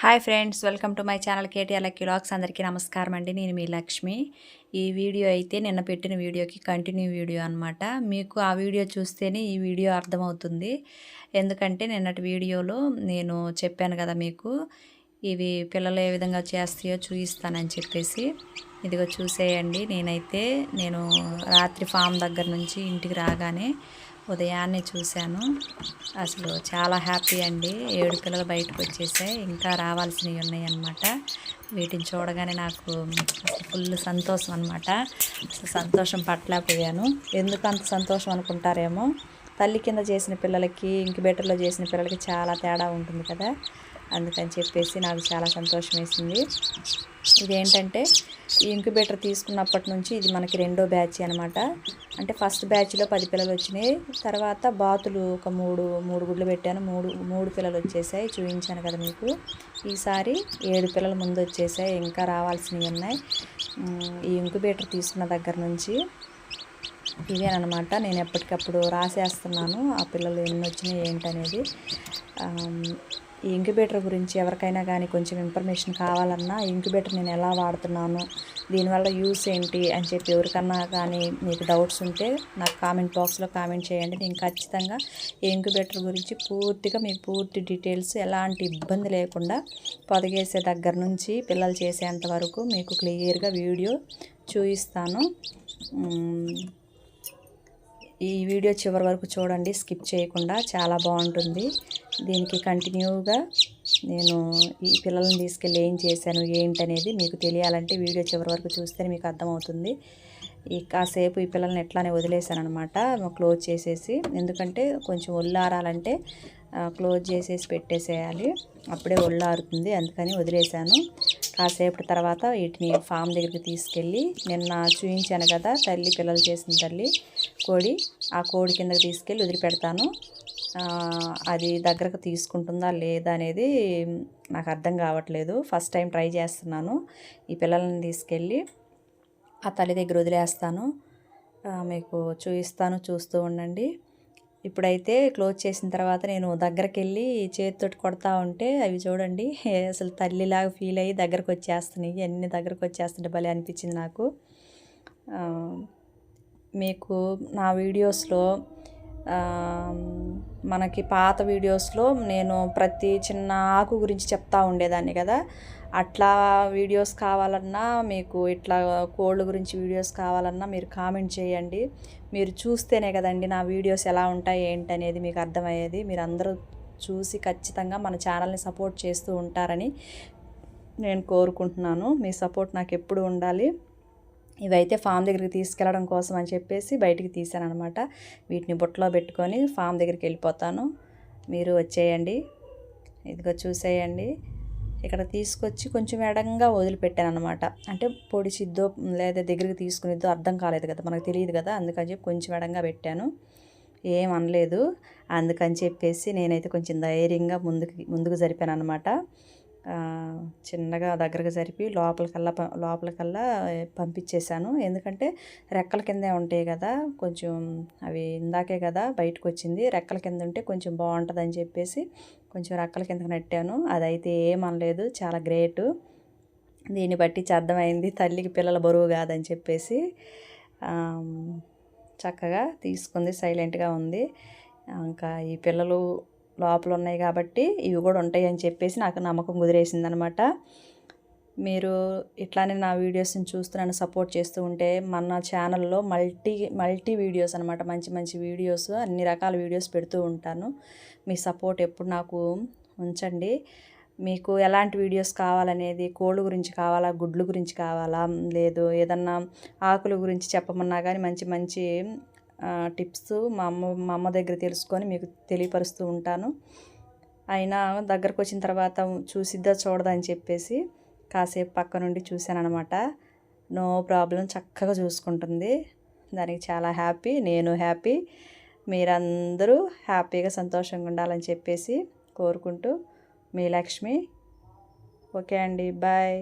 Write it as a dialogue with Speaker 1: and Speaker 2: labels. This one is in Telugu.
Speaker 1: Hi friends welcome to my channel KTR lucky lakhs అందరికీ నమస్కారం అండి. నేను మీ లక్ష్మి. ఈ వీడియో అయితే నిన్న పెట్టిన వీడియోకి కంటిన్యూ వీడియో అనమాట మీకు ఆ వీడియో చూస్తేనే ఈ వీడియో అర్థమవుతుంది. ఎందుకంటే నిన్నటి వీడియోలో నేను చెప్పాను కదా మీకు ఇవి పిల్లలు ఏ విధంగా చేస్తాయో చూపిస్తానని చెప్పేసి. ఇదిగో చూసేయండి. నేనైతే నేను రాత్రి ఫామ్ దగ్గర నుంచి ఇంటికి రాగానే ఉదయాన్నే చూశాను. అసలు చాలా హ్యాపీ అండి. ఏడు పిల్లలు బయటకు వచ్చేసాయి. ఇంకా రావాల్సినవి ఉన్నాయి అన్నమాట వీటిని చూడగానే నాకు ఫుల్ సంతోషం అనమాట సంతోషం పట్టలేకపోయాను. ఎందుకు అంత సంతోషం అనుకుంటారేమో? తల్లి కింద చేసిన పిల్లలకి ఇంక్యుబేటర్లో చేసిన పిల్లలకి చాలా తేడా ఉంటుంది కదా. అందుకని చెప్పేసి నాకు చాలా సంతోషం వేసింది ఇదేంటంటే ఈ ఇంక్యుబేటర్ తీసుకున్నప్పటి నుంచి ఇది మనకి రెండో బ్యాచ్ అనమాట అంటే ఫస్ట్ బ్యాచ్లో పది పిల్లలు వచ్చినాయి. తర్వాత బాతులు ఒక మూడు మూడు గుడ్లు పెట్టాను. మూడు మూడు పిల్లలు వచ్చేసాయి. చూపించాను కదా మీకు. ఈసారి ఏడు పిల్లలు ముందు వచ్చేసాయి. ఇంకా రావాల్సినవి ఉన్నాయి. ఈ ఇంక్యుబేటర్ తీసుకున్న దగ్గర నుంచి ఇవేనమాట నేను ఎప్పటికప్పుడు రాసేస్తున్నాను. ఆ పిల్లలు ఎన్ని వచ్చినాయి ఏంటనేది. ఈ ఇంక్యుబేటర్ గురించి ఎవరికైనా కానీ కొంచెం ఇన్ఫర్మేషన్ కావాలన్నా ఇంక్యుబేటర్ నేను ఎలా వాడుతున్నాను దీనివల్ల యూస్ ఏంటి అని చెప్పి ఎవరికన్నా కానీ మీకు డౌట్స్ ఉంటే నాకు కామెంట్ బాక్స్లో కామెంట్ చేయండి. నేను ఖచ్చితంగా ఈ ఇంక్యుబేటర్ గురించి పూర్తిగా మీకు పూర్తి డీటెయిల్స్ ఎలాంటి ఇబ్బంది లేకుండా పొదగేసే దగ్గర నుంచి పిల్లలు చేసేంత వరకు మీకు క్లియర్గా వీడియో చూపిస్తాను. ఈ వీడియో చివరి వరకు చూడండి స్కిప్ చేయకుండా. చాలా బాగుంటుంది. దీనికి కంటిన్యూగా నేను ఈ పిల్లల్ని తీసుకెళ్ళి ఏం చేశాను ఏంటనేది మీకు తెలియాలంటే వీడియో చివరి వరకు చూస్తేనే మీకు అర్థమవుతుంది. ఈ కాసేపు ఈ పిల్లల్ని ఎట్లానే వదిలేశాను అనమాట క్లోజ్ చేసేసి. ఎందుకంటే కొంచెం ఒళ్ళారాలంటే క్లోజ్ చేసేసి పెట్టేసేయాలి. అప్పుడే ఒళ్ళారుతుంది అందుకని వదిలేశాను. కాసేపటి తర్వాత వీటిని ఫామ్ దగ్గరికి తీసుకెళ్ళి నిన్న చూయించాను కదా తల్లి పిల్లలు చేసిన తల్లి కోడి ఆ కోడి కిందకి తీసుకెళ్ళి వదిలిపెడతాను. అది దగ్గరకు తీసుకుంటుందా లేదా అనేది నాకు అర్థం కావట్లేదు. ఫస్ట్ టైం ట్రై చేస్తున్నాను. ఈ పిల్లల్ని తీసుకెళ్ళి ఆ తల్లి దగ్గర వదిలేస్తాను. మీకు చూపిస్తాను చూస్తూ ఉండండి. ఇప్పుడైతే క్లోజ్ చేసిన తర్వాత నేను దగ్గరికి వెళ్ళి చేతితోటి కొడతా ఉంటే అవి చూడండి అసలు తల్లిలాగా ఫీల్ అయ్యి దగ్గరకు వచ్చేస్తున్నాయి అన్ని దగ్గరకు వచ్చేస్తుంటే భలే అనిపించింది నాకు. మీకు నా వీడియోస్లో మనకి పాత వీడియోస్లో నేను ప్రతి చిన్న ఆకు గురించి చెప్తా ఉండేదాన్ని కదా. అట్లా వీడియోస్ కావాలన్నా మీకు ఇట్లా కోళ్ళ గురించి వీడియోస్ కావాలన్నా మీరు కామెంట్ చేయండి. మీరు చూస్తేనే కదండి నా వీడియోస్ ఎలా ఉంటాయి ఏంటి అనేది మీకు అర్థమయ్యేది. మీరు అందరూ చూసి ఖచ్చితంగా మన ఛానల్ని సపోర్ట్ చేస్తూ ఉంటారని నేను కోరుకుంటున్నాను. మీ సపోర్ట్ నాకు ఎప్పుడు ఉండాలి. ఇవైతే ఫామ్ దగ్గరికి తీసుకెళ్ళడం కోసం అని చెప్పేసి బయటికి తీసాను అనమాట వీటిని బుట్టలో పెట్టుకొని ఫామ్ దగ్గరికి వెళ్ళిపోతాను. మీరు వచ్చేయండి. ఇదిగో చూసేయండి. ఇక్కడ తీసుకొచ్చి కొంచెం ఎడంగా వదిలిపెట్టాను అనమాట అంటే పొడిచిద్దో లేదా దగ్గరికి తీసుకునిద్దో అర్థం కాలేదు కదా మనకు తెలియదు కదా అందుకని చెప్పి కొంచెం ఎడంగా పెట్టాను. ఏం అనలేదు. అందుకని చెప్పేసి నేనైతే కొంచెం ధైర్యంగా ముందుకు ముందుకు జరిపాను అనమాట చిన్నగా దగ్గరకు జరిపి లోపలికల్లా లోపలికల్లా పంపించేశాను. ఎందుకంటే రెక్కల కిందే ఉంటాయి కదా కొంచెం అవి ఇందాకే కదా బయటకు వచ్చింది రెక్కల కింద ఉంటే కొంచెం బాగుంటుంది అని చెప్పేసి కొంచెం రెక్కల కిందకి నెట్టాను. అదైతే ఏమనలేదు చాలా గ్రేటు. దీన్ని బట్టి అర్థమైంది తల్లికి పిల్లల బరువు కాదని చెప్పేసి. చక్కగా తీసుకుంది సైలెంట్గా ఉంది. ఇంకా ఈ పిల్లలు లోపల ఉన్నాయి కాబట్టి ఇవి కూడా ఉంటాయి అని చెప్పేసి నాకు నమ్మకం కుదిరేసిందనమాట. మీరు ఇట్లానే నా వీడియోస్ని చూస్తూ నన్ను సపోర్ట్ చేస్తూ ఉంటే మన ఛానల్లో మల్టీ మల్టీ వీడియోస్ అనమాట. మంచి మంచి వీడియోస్ అన్ని రకాల వీడియోస్ పెడుతూ ఉంటాను. మీ సపోర్ట్ ఎప్పుడు నాకు ఉంచండి. మీకు ఎలాంటి వీడియోస్ కావాలనేది కోళ్ళు గురించి కావాలా గుడ్లు గురించి కావాలా లేదు ఏదన్నా ఆకుల గురించి చెప్పమన్నా కానీ మంచి మంచి టిప్స్ మా అమ్మ మా అమ్మ దగ్గర తెలుసుకొని మీకు తెలియపరుస్తూ ఉంటాను. అయినా దగ్గరకు వచ్చిన తర్వాత చూసిద్దా చూడదా అని చెప్పేసి కాసేపు పక్క నుండి చూశాను అనమాట నో ప్రాబ్లం చక్కగా చూసుకుంటుంది. దానికి చాలా హ్యాపీ నేను హ్యాపీ మీరందరూ హ్యాపీగా సంతోషంగా ఉండాలని చెప్పేసి కోరుకుంటూ మీ లక్ష్మి. ఓకే అండి బాయ్.